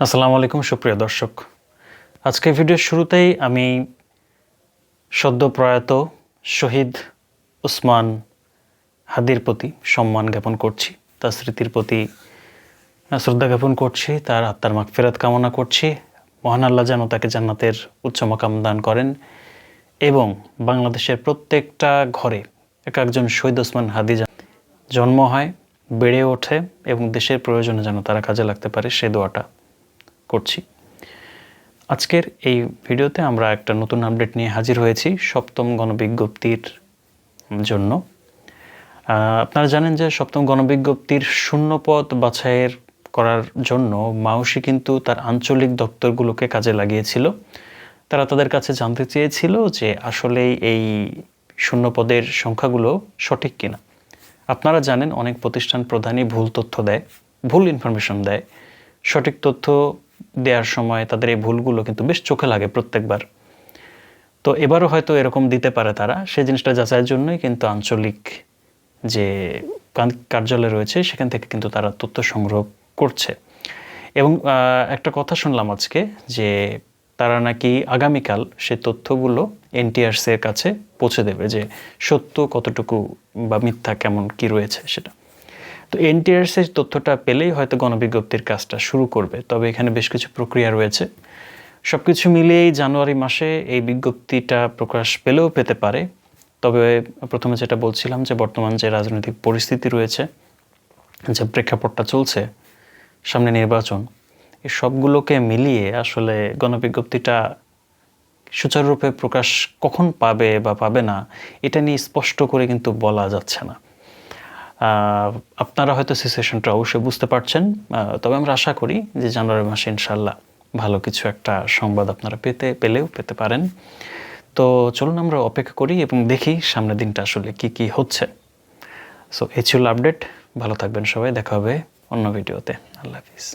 আসসালামু আলাইকুম, সুপ্রিয় দর্শক। আজকে ভিডিওর শুরুতেই আমি সদ্য প্রয়াত শহীদ উসমান হাদির প্রতি সম্মান জ্ঞাপন করছি, তার স্মৃতির প্রতি শ্রদ্ধা জ্ঞাপন করছি, তার আত্মার মাগফিরাত কামনা করছি। মহান আল্লাহ যেন তাকে জান্নাতের উচ্চ মাকাম দান করেন এবং বাংলাদেশের প্রত্যেকটা ঘরে এক একজন শহীদ ওসমান হাদি জন্ম হয়, বেড়ে ওঠে এবং দেশের প্রয়োজনে যেন তারা কাজে লাগতে পারে, সে দোয়াটা করছি। আজকের এই ভিডিওতে আমরা একটা নতুন আপডেট নিয়ে হাজির হয়েছি সপ্তম গণবিজ্ঞপ্তির জন্য। আপনারা জানেন যে সপ্তম গণবিজ্ঞপ্তির শূন্যপদ বাছাইয়ের করার জন্য মাউসি কিন্তু তার আঞ্চলিক দপ্তরগুলোকে কাজে লাগিয়েছিল। তারা তাদের কাছে জানতে চেয়েছিল যে আসলে এই শূন্যপদের সংখ্যাগুলো সঠিক কিনা। আপনারা জানেন অনেক প্রতিষ্ঠান প্রধানই ভুল তথ্য দেয়, ভুল ইনফরমেশন দেয়, সঠিক তথ্য দেওয়ার সময় তাদের এই ভুলগুলো কিন্তু বেশ চোখে লাগে প্রত্যেকবার। তো এবারও হয়তো এরকম দিতে পারে তারা। সেই জিনিসটা যাচাইয়ের জন্যই কিন্তু আঞ্চলিক যে কার্যালয় রয়েছে, সেখান থেকে কিন্তু তারা তথ্য সংগ্রহ করছে। এবং একটা কথা শুনলাম আজকে যে তারা নাকি আগামীকাল সে তথ্যগুলো এনটিআরসি এর কাছে পৌঁছে দেবে যে সত্য কতটুকু বা মিথ্যা কেমন কি রয়েছে সেটা। তো এনটিআরসি এর তথ্যটা পেলেই হয়তো গণবিজ্ঞপ্তির কাজটা শুরু করবে। তবে এখানে বেশ কিছু প্রক্রিয়া রয়েছে। সব কিছু মিলিয়েই জানুয়ারি মাসে এই বিজ্ঞপ্তিটা প্রকাশ পেলেও পেতে পারে। তবে প্রথমে যেটা বলছিলাম যে বর্তমান যে রাজনৈতিক পরিস্থিতি রয়েছে, যে প্রেক্ষাপটটা চলছে, সামনে নির্বাচন এই সবগুলোকে মিলিয়ে আসলে গণবিজ্ঞপ্তিটা সুচারুরূপে প্রকাশ কখন পাবে বা পাবে না, এটা নিয়ে স্পষ্ট করে কিন্তু বলা যাচ্ছে না। আপনারা হয়তো সিচুয়েশনটা অবশ্যই বুঝতে পারছেন। তবে আমরা আশা করি যে জানুয়ারি মাসে ইনশাল্লাহ ভালো কিছু একটা সংবাদ আপনারা পেতে, পেলেও পেতে পারেন। তো চলুন আমরা অপেক্ষা করি এবং দেখি সামনের দিনটা আসলে কি কি হচ্ছে। সো এই ছিল আপডেট ভালো থাকবেন সবাই। দেখা হবে অন্য ভিডিওতে আল্লাহ হাফিজ।